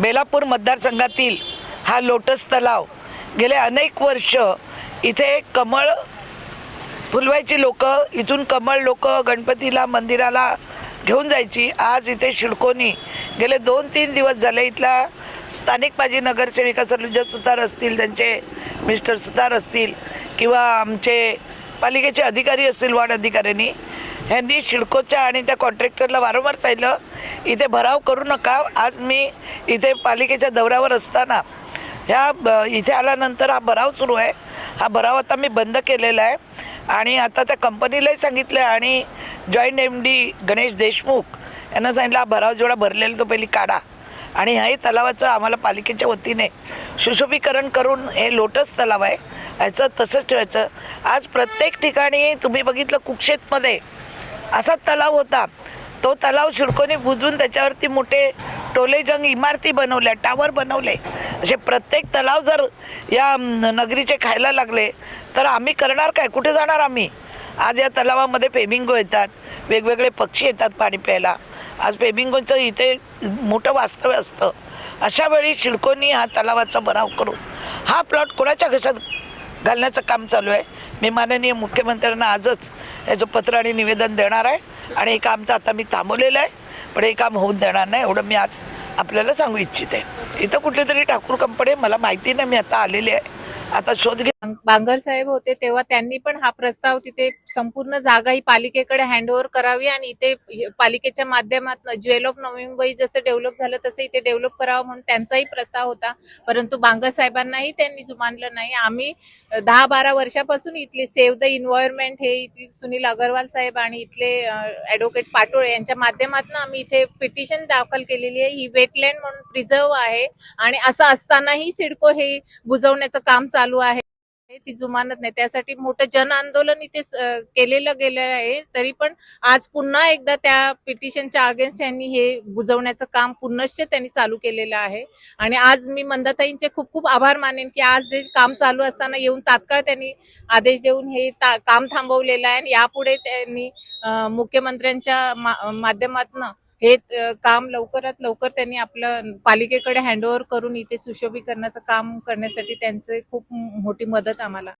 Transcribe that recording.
बेलापूर मतदारसंघातील हा लोटस तलाव गेले अनेक वर्ष इथे कमळ फुलवायची लोक इथून कमळ लोक गणपतीला मंदिराला घेऊन जायची. आज इथे शिडकोनी गेले दोन तीन दिवस झाले इथला स्थानिक माजी नगरसेविका सलुजा सुतार असतील त्यांचे मिस्टर सुतार असतील किंवा आमचे पालिकेचे अधिकारी असतील वार्ड अधिकाऱ्यांनी ह्यांनी शिडकोच्या आणि त्या कॉन्ट्रॅक्टरला वारंवार सांगितलं इथे भराव करू नका आज मी इथे पालिकेच्या दौऱ्यावर असताना ह्या ब- इथे आल्यानंतर हा भराव सुरू आहे. हा भराव आता मी बंद केलेला आहे आणि आता त्या कंपनीलाही सांगितलं आहे आणि joint M D Ganesh Deshmukh यांना सांगितलं हा भराव जेवढा भरलेला तो पहिली काढा. आणि ह्याही तलावाचं आम्हाला पालिकेच्या वतीने सुशोभीकरण करून हे लोटस तलाव आहे. याचं तसंच ठेवायचं. आज प्रत्येक ठिकाणी तुम्ही बघितलं कुक्षेतमध्ये असा तलाव होता. तो तलाव शिडकोने बुजून त्याच्यावरती मोठे टोलेजंग इमारती बनवल्या टावर बनवले. असे प्रत्येक तलाव जर या नगरीचे खायला लागले तर आम्ही करणार काय? कुठे जाणार आम्ही? आज या तलावामध्ये फेमिंगो येतात वेगवेगळे पक्षी येतात पाणी प्यायला. आज फेमिंगोचं इथे मोठं वास्तव्य असतं. अशा वेळी शिडकोनी हा तलावाचा बनाव करून हा प्लॉट कोणाच्या घशात घालण्याचं काम चालू आहे? मी माननीय मुख्यमंत्र्यांना आजच याचं पत्र आणि निवेदन देणार आहे. आणि हे काम तर आता मी थांबवलेलं आहे पण हे काम होऊन देणार नाही. एवढं मी आज आपल्याला सांगू इच्छिते. इथं कुठली तरी ठाकूर कंपनी आहे, मला माहिती नाही मी आता आलेली आहे. आता शोध घे. बांगर साहेब होते तेव्हा त्यांनी पण हा प्रस्ताव तिथे संपूर्ण जागा ही पालिकेकडे हँडओव्हर करावी आणि इथे पालिकेच्या माध्यमातून ज्वेल ऑफ नवी मुंबई जसं डेव्हलप झालं तसं इथे डेव्हलप करावं म्हणून त्यांचाही प्रस्ताव होता. परंतु बांगर साहेबांनाही त्यांनी जुमानलं नाही. आम्ही दहा बारा वर्षापासून इथली सेव्ह द इन्व्हायरमेंट हे इथले सुनील अगरवाल साहेब आणि इथले ऍडव्होकेट पाटोळे यांच्या माध्यमातून आम्ही इथे पिटिशन दाखल केलेली आहे. ही वेटलँड म्हणून प्रिझर्व आहे. आणि असं असतानाही सिडको हे बुजवण्याचं काम चालू चालू आहे ती जुमानत नाही. त्यासाठी मोठं जन आंदोलन इथे केलेलं गेलं आहे. तरी पण आज पुन्हा एकदा त्या पिटिशनच्या अगेन्स्ट यांनी हे बुजवण्याचं काम पुनश्च त्यांनी चालू केलेलं आहे. आणि आज मी मंदाताईंचे खूप खूप आभार मानेन की आज जे काम चालू असताना येऊन तात्काळ त्यांनी आदेश देऊन हे काम थांबवलेलं आहे. आणि यापुढे त्यांनी मुख्यमंत्र्यांच्या मा- माध्यमातून हे काम लवकरात लवकर त्यांनी आपलं पालिकेकडे हँडओव्हर करून इथे सुशोभीकरणाचं काम करण्यासाठी त्यांचे खूप मोठी मदत आम्हाला.